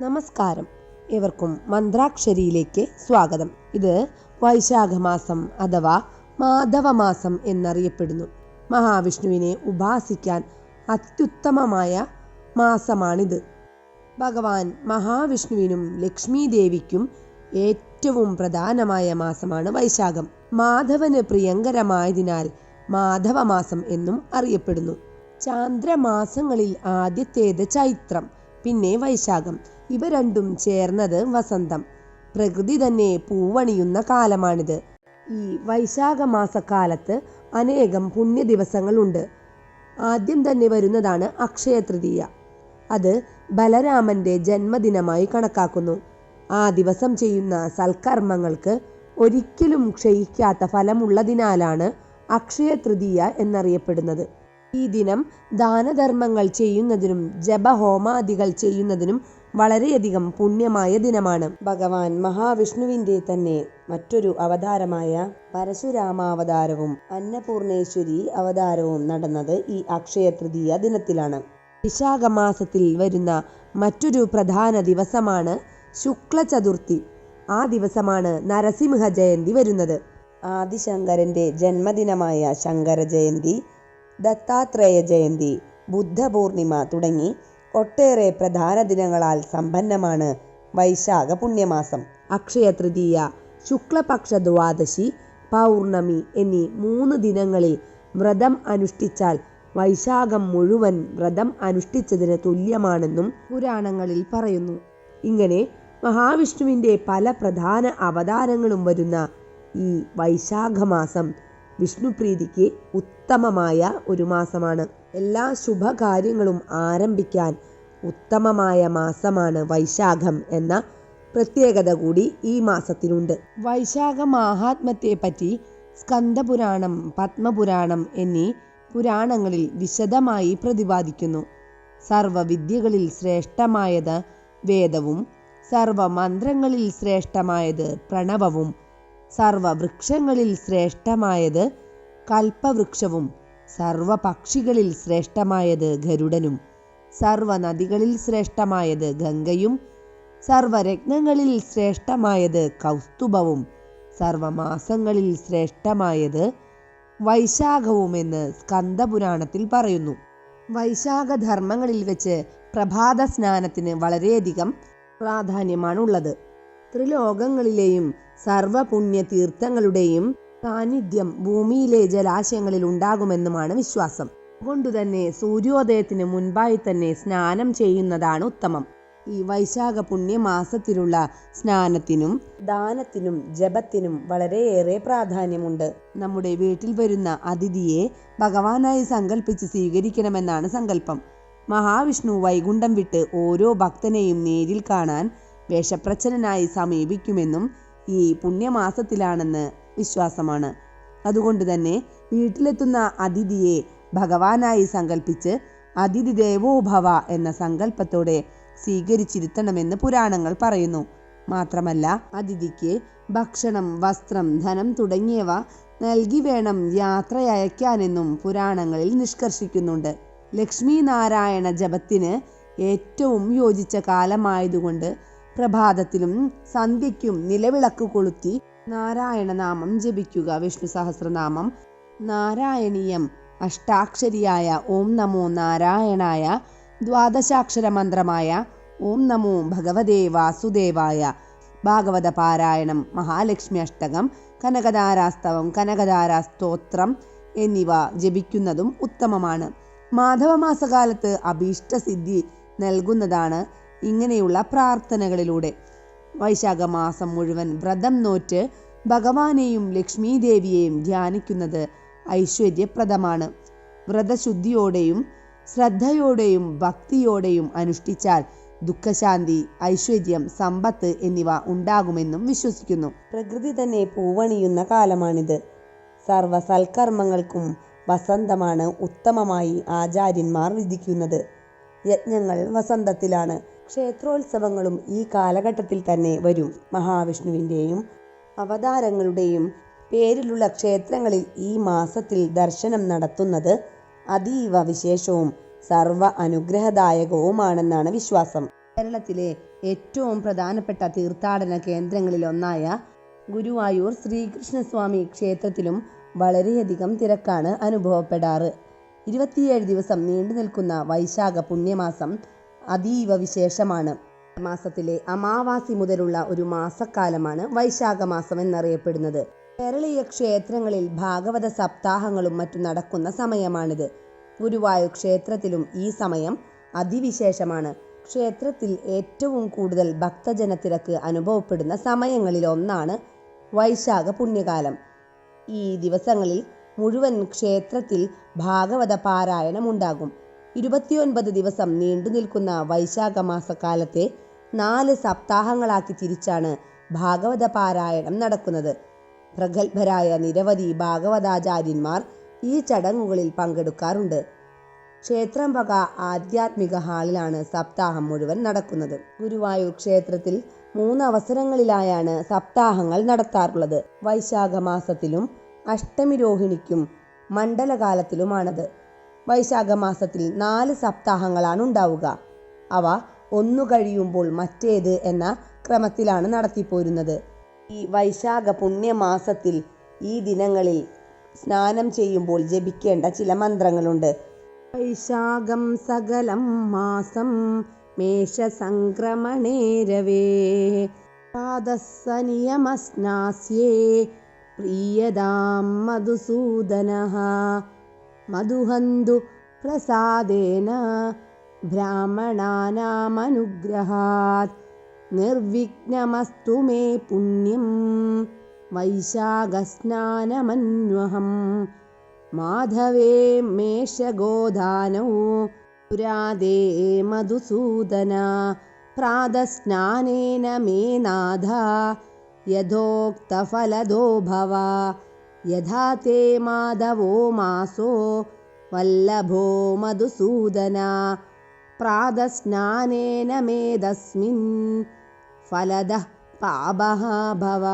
നമസ്കാരം. ഏവർക്കും മന്ത്രാക്ഷരിയിലേക്ക് സ്വാഗതം. ഇത് വൈശാഖമാസം അഥവാ മാധവമാസം എന്നറിയപ്പെടുന്നു. മഹാവിഷ്ണുവിനെ ഉപാസിക്കാൻ അത്യുത്തമമായ മാസമാണിത്. ഭഗവാൻ മഹാവിഷ്ണുവിനും ലക്ഷ്മി ദേവിക്കും ഏറ്റവും പ്രധാനമായ മാസമാണ് വൈശാഖം. മാധവന് പ്രിയങ്കരമായതിനാൽ മാധവമാസം എന്നും അറിയപ്പെടുന്നു. ചാന്ദ്രമാസങ്ങളിൽ ആദ്യത്തേത് ചൈത്രം പിന്നെ വൈശാഖം. ഇവ രണ്ടും ചേർന്നത് വസന്തം. പ്രകൃതി തന്നെ പൂവണിയുന്ന കാലമാണിത്. ഈ വൈശാഖ മാസക്കാലത്ത് അനേകം പുണ്യ ദിവസങ്ങളുണ്ട് ആദ്യം തന്നെ വരുന്നതാണ് അക്ഷയ തൃതീയ അത് ബലരാമന്റെ ജന്മദിനമായി കണക്കാക്കുന്നു. ആ ദിവസം ചെയ്യുന്ന സൽക്കർമ്മങ്ങൾക്ക് ഒരിക്കലും ക്ഷയിക്കാത്ത ഫലമുള്ളതിനാലാണ് അക്ഷയ തൃതീയ എന്നറിയപ്പെടുന്നത്. ഈ ദിനം ദാനധർമ്മങ്ങൾ ചെയ്യുന്നതിനും ജപഹോമാദികൾ ചെയ്യുന്നതിനും വളരെയധികം പുണ്യമായ ദിനമാണ്. ഭഗവാൻ മഹാവിഷ്ണുവിന്റെ തന്നെ മറ്റൊരു അവതാരമായ പരശുരാമാവതാരവും അന്നപൂർണേശ്വരി അവതാരവും നടന്നത് ഈ അക്ഷയ തൃതീയ ദിനത്തിലാണ്. വിശാഖ മാസത്തിൽ വരുന്ന മറ്റൊരു പ്രധാന ദിവസമാണ് ശുക്ല ചതുർത്ഥി ആ ദിവസമാണ് നരസിംഹ ജയന്തി വരുന്നത്. ആദിശങ്കരന്റെ ജന്മദിനമായ ശങ്കര ജയന്തി ദത്താത്രേയ ജയന്തി ബുദ്ധപൂർണിമ തുടങ്ങി ഒട്ടേറെ പ്രധാന ദിനങ്ങളാൽ സമ്പന്നമാണ് വൈശാഖ പുണ്യമാസം. അക്ഷയ തൃതീയ ശുക്ലപക്ഷ ദ്വാദശി പൗർണമി എന്നീ മൂന്ന് ദിനങ്ങളിൽ വ്രതം അനുഷ്ഠിച്ചാൽ വൈശാഖം മുഴുവൻ വ്രതം അനുഷ്ഠിച്ചതിന് തുല്യമാണെന്നും പുരാണങ്ങളിൽ പറയുന്നു. ഇങ്ങനെ മഹാവിഷ്ണുവിന്റെ പല പ്രധാന അവതാരങ്ങളും വരുന്ന ഈ വൈശാഖമാസം വിഷ്ണുപ്രീതിക്ക് ഉത്തമമായ ഒരു മാസമാണ്. എല്ലാ ശുഭകാര്യങ്ങളും ആരംഭിക്കാൻ ഉത്തമമായ മാസമാണ് വൈശാഖം എന്ന പ്രത്യേകത കൂടി ഈ മാസത്തിനുണ്ട് വൈശാഖ മാഹാത്മ്യത്തെ പറ്റി സ്കന്ദപുരാണം പത്മപുരാണം എന്നീ പുരാണങ്ങളിൽ വിശദമായി പ്രതിപാദിക്കുന്നു. സർവവിദ്യകളിൽ ശ്രേഷ്ഠമായത് വേദവും സർവമന്ത്രങ്ങളിൽ ശ്രേഷ്ഠമായത് പ്രണവവും സർവവൃക്ഷങ്ങളിൽ ശ്രേഷ്ഠമായത് കൽപ്പവൃക്ഷവും സർവപക്ഷികളിൽ ശ്രേഷ്ഠമായത് ഗരുഡനും സർവനദികളിൽ ശ്രേഷ്ഠമായത് ഗംഗയും സർവരത്നങ്ങളിൽ ശ്രേഷ്ഠമായത് കൗസ്തുഭവും സർവമാസങ്ങളിൽ ശ്രേഷ്ഠമായത് വൈശാഖവുമെന്ന് സ്കന്ദപുരാണത്തിൽ പറയുന്നു. വൈശാഖ ധർമ്മങ്ങളിൽ വെച്ച് പ്രഭാത സ്നാനത്തിന് വളരെയധികം പ്രാധാന്യമാണുള്ളത്. ത്രിലോകങ്ങളിലെയും സർവപുണ്യ തീർത്ഥങ്ങളുടെയും സാന്നിധ്യം ഭൂമിയിലെ ജലാശയങ്ങളിൽ ഉണ്ടാകുമെന്നുമാണ് വിശ്വാസം. അതുകൊണ്ടുതന്നെ സൂര്യോദയത്തിന് മുൻപായി തന്നെ സ്നാനം ചെയ്യുന്നതാണ് ഉത്തമം. ഈ വൈശാഖ പുണ്യമാസത്തിലുള്ള സ്നാനത്തിനും ദാനത്തിനും ജപത്തിനും വളരെയേറെ പ്രാധാന്യമുണ്ട്. നമ്മുടെ വീട്ടിൽ വരുന്ന അതിഥിയെ ഭഗവാനായി സങ്കല്പിച്ച് സ്വീകരിക്കണമെന്നാണ് സങ്കല്പം. മഹാവിഷ്ണു വൈകുണ്ഠം വിട്ട് ഓരോ ഭക്തനെയും നേരിൽ കാണാൻ വേഷപ്രച്ഛനായി സമീപിക്കുമെന്നും ഈ പുണ്യമാസത്തിലാണെന്ന് വിശ്വാസമാണ്. അതുകൊണ്ട് തന്നെ വീട്ടിലെത്തുന്ന അതിഥിയെ ഭഗവാനായി സങ്കല്പിച്ച് അതിഥി ദേവോഭവ എന്ന സങ്കല്പത്തോടെ സ്വീകരിച്ചിരുത്തണമെന്ന് പുരാണങ്ങൾ പറയുന്നു. മാത്രമല്ല അതിഥിക്ക് ഭക്ഷണം വസ്ത്രം ധനം തുടങ്ങിയവ നൽകി വേണം യാത്രയയക്കാനെന്നും പുരാണങ്ങളിൽ നിഷ്കർഷിക്കുന്നുണ്ട്. ലക്ഷ്മി നാരായണ ജപത്തിന് ഏറ്റവും യോജിച്ച കാലമായതുകൊണ്ട് പ്രഭാതത്തിലും സന്ധ്യയ്ക്കും നിലവിളക്ക് കൊളുത്തി നാരായണ നാമം ജപിക്കുക വിഷ്ണു സഹസ്രനാമം. നാരായണീയം. അഷ്ടാക്ഷരിയായ ഓം നമോ നാരായണായ ദ്വാദശാക്ഷര മന്ത്രമായ ഓം നമോ ഭഗവതേ വാസുദേവായ ഭാഗവത പാരായണം മഹാലക്ഷ്മി അഷ്ടകം കനകധാരാസ്തവം കനകധാരാസ്തോത്രം എന്നിവ ജപിക്കുന്നതും ഉത്തമമാണ്. മാധവമാസകാലത്ത് അഭീഷ്ടസിദ്ധി നൽകുന്നതാണ് ഇങ്ങനെയുള്ള പ്രാർത്ഥനകളിലൂടെ. വൈശാഖ മാസം മുഴുവൻ വ്രതം നോറ്റ് ഭഗവാനെയും ലക്ഷ്മീ ദേവിയെയും ധ്യാനിക്കുന്നത് ഐശ്വര്യപ്രദമാണ്. വ്രതശുദ്ധിയോടെയും ശ്രദ്ധയോടെയും ഭക്തിയോടെയും അനുഷ്ഠിച്ചാൽ ദുഃഖശാന്തി ഐശ്വര്യം സമ്പത്ത് എന്നിവ ഉണ്ടാകുമെന്നും വിശ്വസിക്കുന്നു. പ്രകൃതി തന്നെ പൂവണിയുന്ന കാലമാണിത്. സർവ സൽക്കർമ്മങ്ങൾക്കും വസന്തമാണ് ഉത്തമമായി ആചാര്യന്മാർ വിധിക്കുന്നത്. യജ്ഞങ്ങൾ വസന്തത്തിലാണ്. ക്ഷേത്രോത്സവങ്ങളും ഈ കാലഘട്ടത്തിൽ തന്നെ വരും. മഹാവിഷ്ണുവിന്റെയും അവതാരങ്ങളുടെയും പേരിലുള്ള ക്ഷേത്രങ്ങളിൽ ഈ മാസത്തിൽ ദർശനം നടത്തുന്നത് അതീവ വിശേഷവും സർവ അനുഗ്രഹദായകവുമാണെന്നാണ് വിശ്വാസം. കേരളത്തിലെ ഏറ്റവും പ്രധാനപ്പെട്ട തീർത്ഥാടന കേന്ദ്രങ്ങളിലൊന്നായ ഗുരുവായൂർ ശ്രീകൃഷ്ണസ്വാമി ക്ഷേത്രത്തിലും വളരെയധികം തിരക്കാണ് അനുഭവപ്പെടാറ്. ഇരുപത്തിയേഴ് ദിവസം നീണ്ടു നിൽക്കുന്ന വൈശാഖ പുണ്യമാസം അതീവ വിശേഷമാണ്. മാസത്തിലെ അമാവാസി മുതലുള്ള ഒരു മാസക്കാലമാണ് വൈശാഖ മാസം എന്നറിയപ്പെടുന്നത്. കേരളീയ ക്ഷേത്രങ്ങളിൽ ഭാഗവത സപ്താഹങ്ങളും മറ്റും നടക്കുന്ന സമയമാണിത്. ഗുരുവായൂർ ക്ഷേത്രത്തിലും ഈ സമയം അതിവിശേഷമാണ്. ക്ഷേത്രത്തിൽ ഏറ്റവും കൂടുതൽ ഭക്തജനത്തിരക്ക് അനുഭവപ്പെടുന്ന സമയങ്ങളിൽ ഒന്നാണ് വൈശാഖ പുണ്യകാലം. ഈ ദിവസങ്ങളിൽ മുഴുവൻ ക്ഷേത്രത്തിൽ ഭാഗവത പാരായണമുണ്ടാകും. ഇരുപത്തിയൊൻപത് ദിവസം നീണ്ടു നിൽക്കുന്ന വൈശാഖ മാസക്കാലത്തെ നാല് സപ്താഹങ്ങളാക്കി തിരിച്ചാണ് ഭാഗവത പാരായണം നടക്കുന്നത്. പ്രഗത്ഭരായ നിരവധി ഭാഗവതാചാര്യന്മാർ ഈ ചടങ്ങുകളിൽ പങ്കെടുക്കാറുണ്ട്. ക്ഷേത്രം വക ആധ്യാത്മിക ഹാളിലാണ് സപ്താഹം മുഴുവൻ നടക്കുന്നത്. ഗുരുവായൂർ ക്ഷേത്രത്തിൽ മൂന്ന് അവസരങ്ങളിലായാണ് സപ്താഹങ്ങൾ നടത്താറുള്ളത്. വൈശാഖമാസത്തിലും അഷ്ടമി രോഹിണിക്കും മണ്ഡലകാലത്തിലുമാണത്. വൈശാഖ മാസത്തിൽ നാല് സപ്താഹങ്ങളാണ് ഉണ്ടാവുക അവ ഒന്നു കഴിയുമ്പോൾ മറ്റേത് എന്ന ക്രമത്തിലാണ് നടത്തിപ്പോരുന്നത്. ഈ വൈശാഖ പുണ്യമാസത്തിൽ ഈ ദിനങ്ങളിൽ സ്നാനം ചെയ്യുമ്പോൾ ജപിക്കേണ്ട ചില മന്ത്രങ്ങളുണ്ട്. വൈശാഖം സകലം മാസം മേഷസംക്രമണേരവേ പാദസ്സനിയമസ്നാസ്യേ പ്രിയതാം മധുസൂദന. मधुहन्दुप्रसादेन ब्राह्मणानामनुग्रहात्। निर्विघ्नमस्तु मे पुण्यं वैशाखस्नानमन्वहं माधवे मेषगोधानौ पुरादे मधुसूदन प्रादस्नानेन मे नाध। यथोक्तफलदो भव। യഥാ തേ മാധവോ മാസോ വല്ലഭോ മധുസൂദന പ്രാതസ്നാനേന മേതസ്മിൻ ഫലദ പാപഹ ഭവ.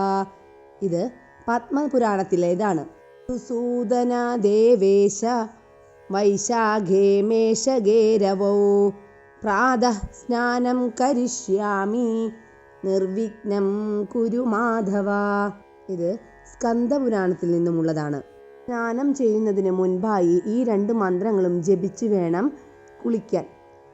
ഇത് പത്മപുരാണത്തിലേതാണ് സൂദന ദേവേശ വൈശാഖേ മേഷഗേരവോ പ്രാതഃ സ്നാനം കരിഷ്യാമി നിർവിഘ്നം കുരു മാധവ. ഇത് സ്കന്ദപുരാണത്തിൽ നിന്നുമുള്ളതാണ്. സ്നാനം ചെയ്യുന്നതിന് മുൻപായി ഈ രണ്ട് മന്ത്രങ്ങളും ജപിച്ചു വേണം കുളിക്കാൻ.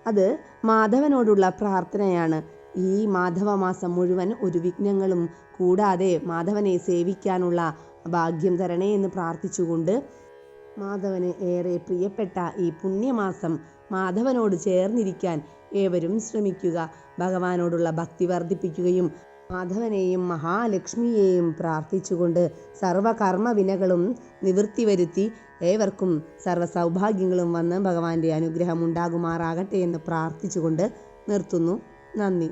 അത് മാധവനോടുള്ള പ്രാർത്ഥനയാണ്. ഈ മാധവമാസം മുഴുവൻ ഒരു വിഘ്നങ്ങളും കൂടാതെ മാധവനെ സേവിക്കാനുള്ള ഭാഗ്യം തരണേ എന്ന് പ്രാർത്ഥിച്ചുകൊണ്ട് മാധവന് ഏറെ പ്രിയപ്പെട്ട ഈ പുണ്യമാസം മാധവനോട് ചേർന്നിരിക്കാൻ ഏവരും ശ്രമിക്കുക. ഭഗവാനോടുള്ള ഭക്തി വർദ്ധിപ്പിക്കുകയും മാധവനെയും മഹാലക്ഷ്മിയെയും പ്രാർത്ഥിച്ചുകൊണ്ട് സർവകർമ്മവിനകളും നിവൃത്തി വരുത്തി ഏവർക്കും സർവസൗഭാഗ്യങ്ങളും വന്ന് ഭഗവാന്റെ അനുഗ്രഹം ഉണ്ടാകുമാറാകട്ടെ എന്ന് പ്രാർത്ഥിച്ചുകൊണ്ട് നിർത്തുന്നു. നന്ദി.